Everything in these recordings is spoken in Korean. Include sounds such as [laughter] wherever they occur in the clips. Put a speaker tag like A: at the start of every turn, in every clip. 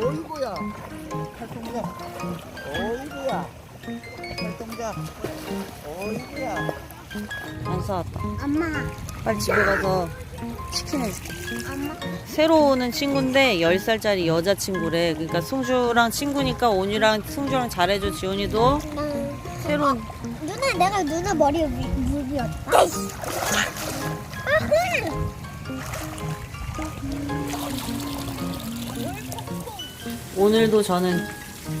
A: 어이구야. 팔동자. 어이구야. 팔동자. 어이구야.
B: 안 싸웠다.
C: 엄마,
B: 빨리 집에 가서 치킨 해줄게.
C: 엄마,
B: 새로 오는 친구인데 10살짜리 여자친구래. 그러니까 승주랑 친구니까 온이랑 승주랑 잘해줘. 지훈이도
C: 응.
B: 새로운
C: 누나, 내가 누나 머리에 물, 물 비웠다.
B: 오늘도 저는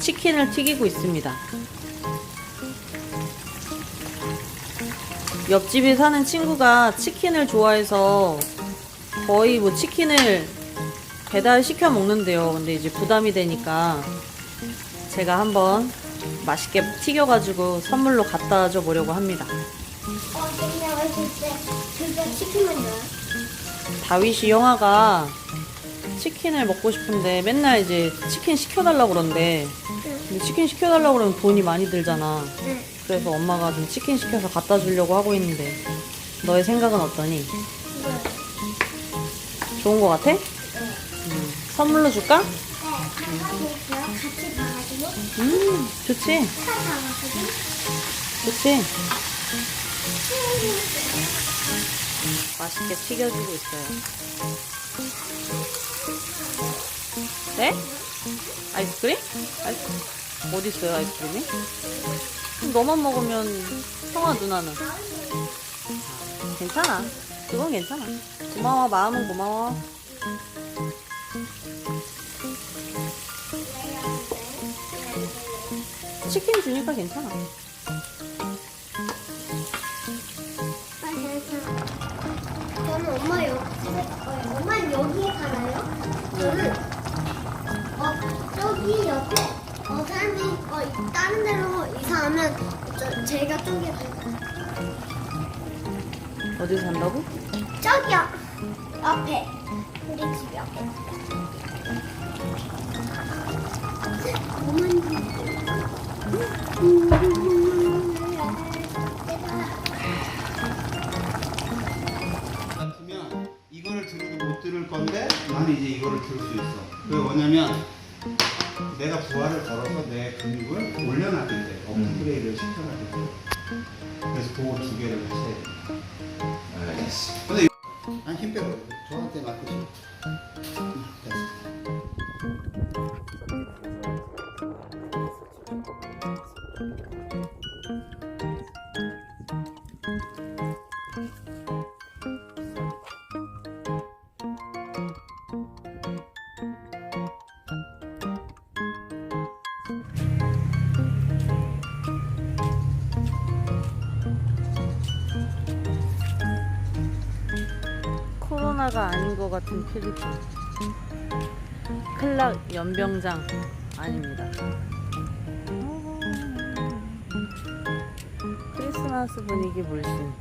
B: 치킨을 튀기고 있습니다. 옆집에 사는 친구가 치킨을 좋아해서 거의 뭐 치킨을 배달 시켜 먹는데요. 근데 이제 부담이 되니까 제가 한번 맛있게 튀겨가지고 선물로 갖다 줘 보려고 합니다.
C: 어, 치킨만 줘요?
B: 다윗이 형아가 치킨을 먹고 싶은데 맨날 이제 치킨 시켜달라고 근데 치킨 시켜달라고 그러면 돈이 많이 들잖아.
C: 응.
B: 그래서 엄마가 좀 치킨 시켜서 갖다 주려고 하고 있는데 너의 생각은 어떠니? 좋은 거 같아? 음, 선물로 줄까?
C: 네, 같이 가가지고
B: 음, 좋지,
C: 차
B: 좋지. 맛있게 튀겨주고 있어요. 네? 아이스크림? 아이스 어디 있어요 아이스크림이? 너만 먹으면 형아 누나는 괜찮아. 그건 괜찮아. 고마워 마음은 고마워. 치킨 주니까 괜찮아.
C: 엄마 어, 엄마는 여기에 살아요? 저는 어 저기 옆에 어 사람이 어 다른 데로 이사하면 저 제가 저기 갈 거예요.
B: 어디서 산다고?
C: 저기요 앞에 우리 집 옆에.
A: 같으면 이거를 들어도 못 들을 건데 나는 이제 이거를 들수 있어 왜 뭐냐면 내가 부하를 걸어서 내 근육을 올려놨는데 업그레이드를 시켜놨는데 그래서 그거 두 개를 하셔야 돼 알겠어 근데 안힘 빼고 저한테 맡기시
B: 코로나가 아닌 것 같은 필리핀. 클락 연병장 아닙니다. 크리스마스 분위기 물씬.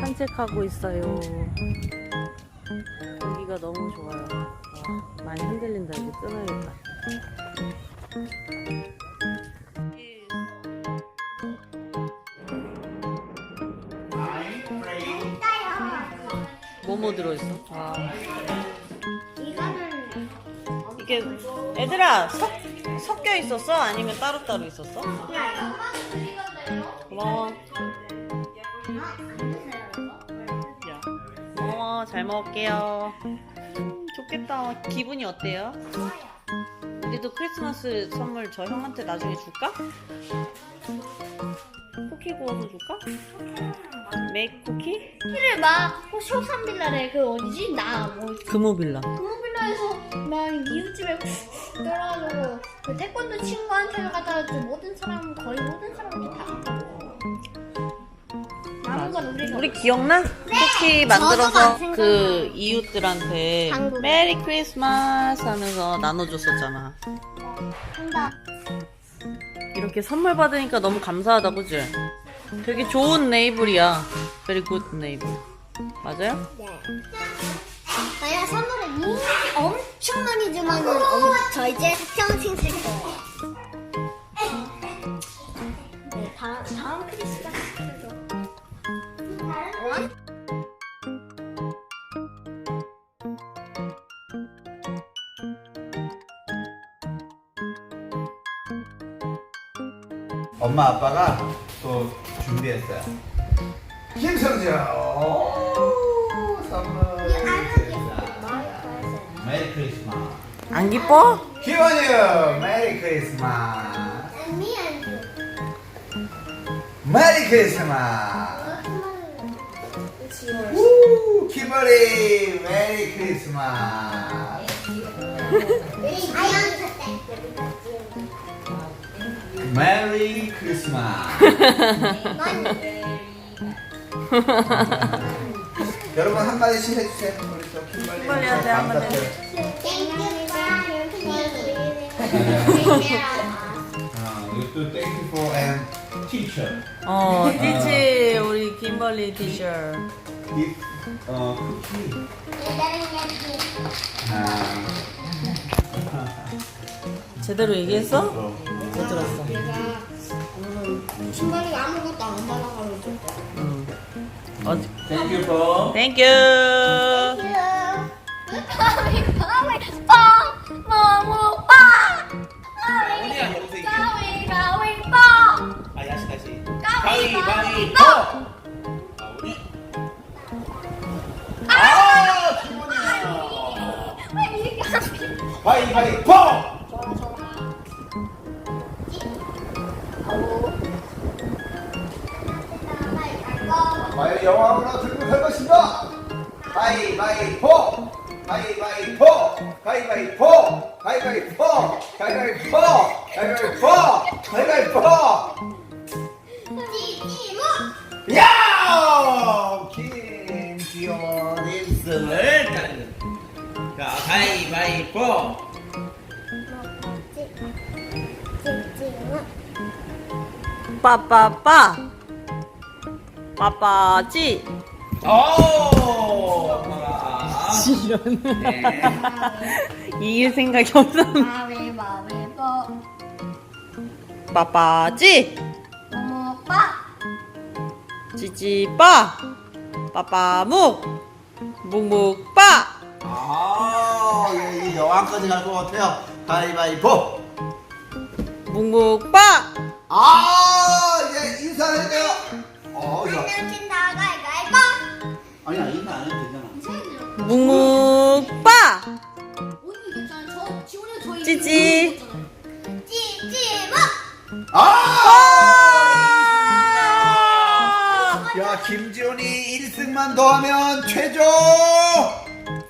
B: 산책하고 있어요. 공기가 너무 좋아요. 와, 많이 흔들린다. 이제 끊어야겠다. 뭐뭐 들어있어? 아, 이게 애들아 섞, 섞여 있었어? 아니면 따로따로 있었어? 고마워. 야, 고마워. 잘 먹을게요. 음, 좋겠다. 기분이 어때요? 우리도 크리스마스 선물 저 형한테 나중에 줄까? 쿠키 구워서 줄까? 메이크 쿠키?
C: 키를 막 쇼삼빌라래 그 어디지 나뭐
B: 금호빌라.
C: 금호빌라에서 막 이웃집에 [laughs] 떨어가지고 그 태권도 친구한테 갖다가 그 모든 사람 거의 모든 사람한테 다 갖고 나 남은 건 우리가
B: 우리 기억나? 쿠키 만들어서
C: 저도
B: 그 이웃들한테
C: 한국에.
B: 메리 크리스마스 하면서 나눠줬었잖아.
C: 한다.
B: 이렇게 선물 받으니까 너무 감사하다, 그지? 되게 좋은 네이블이야. Very good 네이블. 맞아요?
C: 네. 저희가 선물을 엄청 많이 주면은 엄- 저 이제 평생 쓸 거예요.
A: 엄마 아빠가 또 준비했어요. 김성재. 오, 선물. 메리 크리스마스.
B: 안 기뻐?
A: 기원이 메리 크리스마스. 메리 크리스마스. 우, 키버리 메리 크리스마스. 메리 크리스마스. [laughs] 여러분 한 마디씩 해주세요. 우리 또 킴벌리.
B: 킴벌리한테 한마디. 아,
A: 이것도 thank you for and teacher.
B: 어, 티치 우리 김벌리 티셔.
A: 이 어. 아,
B: 제대로 얘기했어?
A: 어.
B: 못 들었어.
C: 신발이 아무것도 안 받아가지고
B: 응. 어,
A: Thank you for.
B: 땡큐.
A: 어디야 영생이?
C: 가위바위보
A: 아 다시 다시.
C: 가위바위보
A: 아 우리. 아 기분이야. 가위바위보. 들고 살 것인가? 가위바위보! 가위바위보! 가위바위보! 가위바위보! 가위바위보! 가위바위보! 가위바위보! 야! 김기원 입술을 닦는. 자, 가위바위보!
B: 빠빠빠. 빠빠지.
A: 오! 네.
B: 이길 생각이 없어. 빠빠지.
C: 모모빠
B: 찌찌빠. 빠빠묵. 묵묵빠.
A: 아, 예, 이 여왕까지 갈 것 같아요. 가위바위보!
B: 묵묵빠.
A: 아, 이제 인사해야 돼요.
B: 묵묵빠.
C: 언니 이겼잖아 저 지훈이 저희
B: 찌찌.
C: 찌찌모
A: 아!
B: 아!
A: 야, 김지훈이 1승만 더하면 최종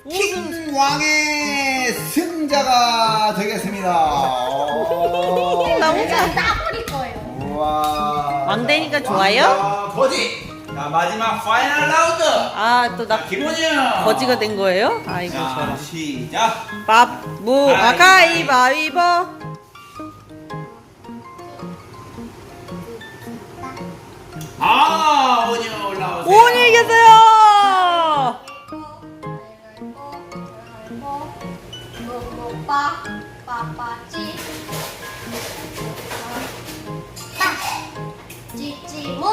A: 킹 왕의 승자가 되겠습니다. 오,
B: 너무
A: 네.
B: 잘.
C: 따버릴 거예요
A: 우와.
B: 왕 되니까 좋아요?
A: 왕자 거지. 자, 마지막 파이널 라운드.
B: 아, 또 나
A: 기본이야.
B: 거지가 된 거예요? 아이고,
A: 자,
B: 저런.
A: 시작.
B: 밥, 무, 아, 가위바위보.
A: 아, 오니 올라오세요.
B: 오니 이겼어요!
C: 모모빠 빠빠찌 찌찌모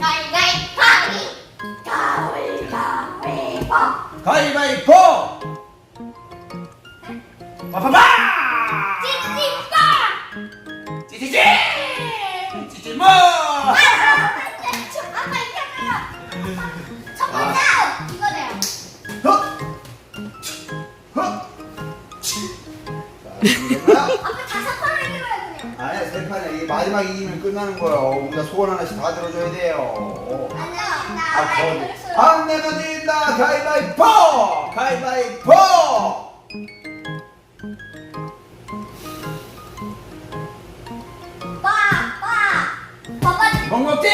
C: 가위가위바위 가위가위보
A: 가위바위보. 빠빠빠.
C: 찌찌빠
A: 마지막 이기면 끝나는 거예요. 어, 우리가 소원 하나씩 다 들어줘야 돼요.
C: 어, 어.
A: 아,
C: 거의.
A: 안 내면 진다. 가위바위보. 가위바위보.
C: 빠빠!
A: 먹먹지.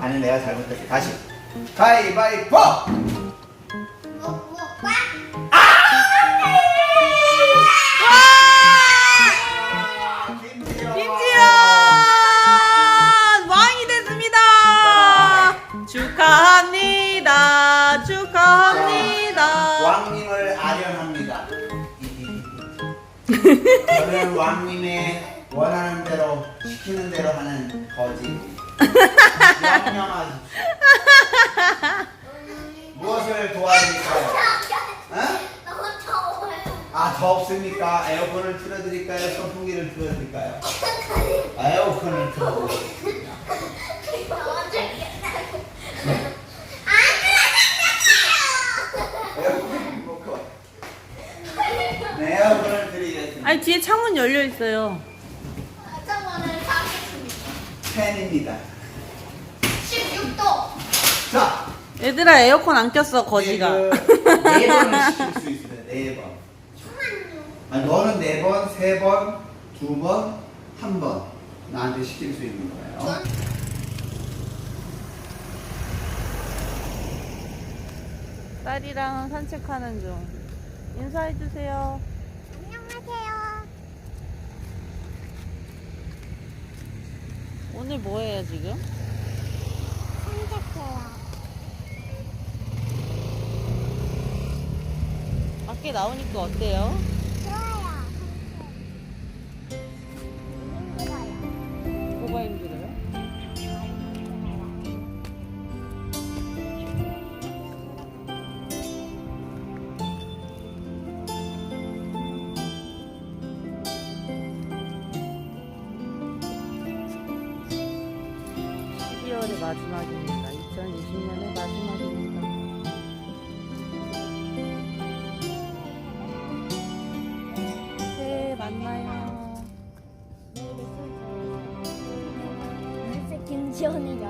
A: 아니 내가 잘못했어. 다시. 가위바위보. 저는 왕님의 원하는 대로 시키는 대로 하는 거지. 명령하십시오. 무엇을 도와드릴까요? 어?
C: 너무 더워요.
A: 아 덥습니까? 에어컨을 틀어드릴까요? 선풍기를 틀어드릴까요? 에어컨을 틀어드릴까요?
C: 더워 죽겠다고.
A: 에어컨을 놓고 네, 에어컨을 드리겠습니다.
B: 아니 뒤에 창문 열려 있어요.
C: 저번에 사겠습니다.
A: 팬입니다.
C: 16도.
A: 자,
B: 얘들아 에어컨 안 꼈어 거지가.
A: 네 [laughs] 번을 시킬 수 있어요. 네 번. 아, 너는 네 번, 세 번, 두 번, 한 번 나한테 시킬 수 있는 거예요.
B: 딸이랑 산책하는 중. 인사해 주세요.
C: 안녕하세요.
B: 오늘 뭐해요 지금?
C: 산책해요.
B: 밖에 나오니까 어때요? 마지막입니다. (2020년의) 마지막입니다. 새해 만나요.
C: 김지원이